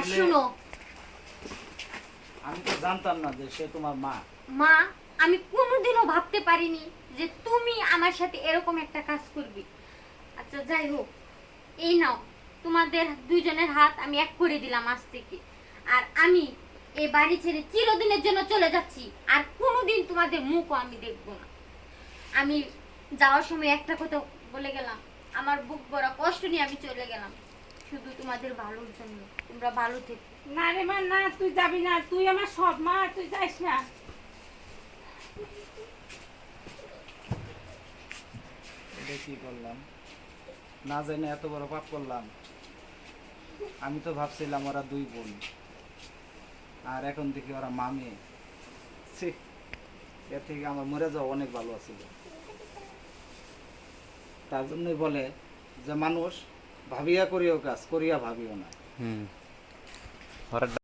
আর শুনো। আমি তো জানতাম না যে সে তোমার মা। মা আমি কোনোদিনও ভাবতে পারিনি যে তুমি আমার সাথে এরকম একটা কাজ করবি। আচ্ছা যাই হোক এই নাও তোমাদের দুইজনের হাত আমি এক করে দিলাম আজ থেকে। আর আমি এই বাড়ি ছেড়ে চিরদিনের জন্য চলে যাচ্ছি আর কোনোদিন তোমাদের মুখও আমি দেখব না। আমি যাওয়ার সময় একটা কথা বলে গেলাম আমার বুক বড় কষ্ট নিয়ে আমি চলে গেলাম। শুধু তোমাদের ভালোর জন্য তোমরা ভালো থেকো। না রে মা না তুই যাবি না তুই আমার সব মা তুই যাইস না। এটা কি করলাম? না জানি এত বড় পাপ করলাম। আমি তো ভাবছিলাম ওরা দুই বোন। আর এখন দেখি ওরা মামে এর থেকে আমার মরে যাওয়া অনেক ভালো আছিল তার জন্যই বলে যে মানুষ ভাবিয়া করিও কাজ করিয়া ভাবিও না।